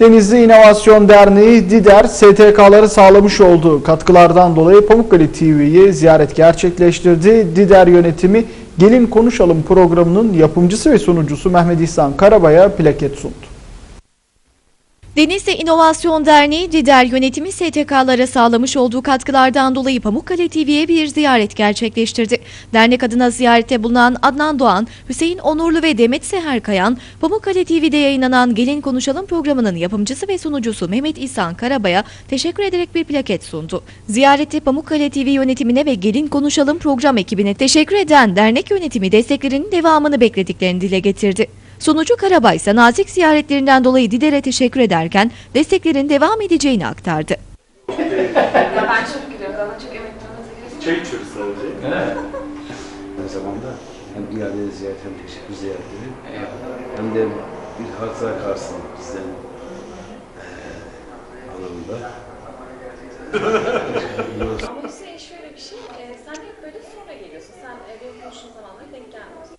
Denizli İnovasyon Derneği DİDER, STK'ları sağlamış olduğu katkılardan dolayı Pamukkale TV'yi ziyaret gerçekleştirdi. DİDER yönetimi Gelin Konuşalım programının yapımcısı ve sunucusu Mehmet İhsan Karabay'a plaket sundu. Denizli İnovasyon Derneği DİDER yönetimi STK'lara sağlamış olduğu katkılardan dolayı Pamukkale TV'ye bir ziyaret gerçekleştirdi. Dernek adına ziyarette bulunan Adnan Doğan, Hüseyin Onurlu ve Demet Seher Kayan, Pamukkale TV'de yayınlanan Gelin Konuşalım programının yapımcısı ve sunucusu Mehmet İhsan Karabay'a teşekkür ederek bir plaket sundu. Ziyarette Pamukkale TV yönetimine ve Gelin Konuşalım program ekibine teşekkür eden dernek yönetimi desteklerinin devamını beklediklerini dile getirdi. Sunucu Karabay ise nazik ziyaretlerinden dolayı Dider'e teşekkür ederken desteklerin devam edeceğini aktardı. Ya ben çok gülüyorum. Bana çok giriyorsunuz. Çay içiyoruz sadece. Aynı zamanda hem iadeli ziyaret hem teşekkür ziyaretleri hem de bir hatıra kalsın bizden eee anlamında. Ama Hüseyin şöyle bir şey, e, sen hep böyle sonra geliyorsun. Sen e, benim konuştuğum zamanlara denk gelmiyorsun.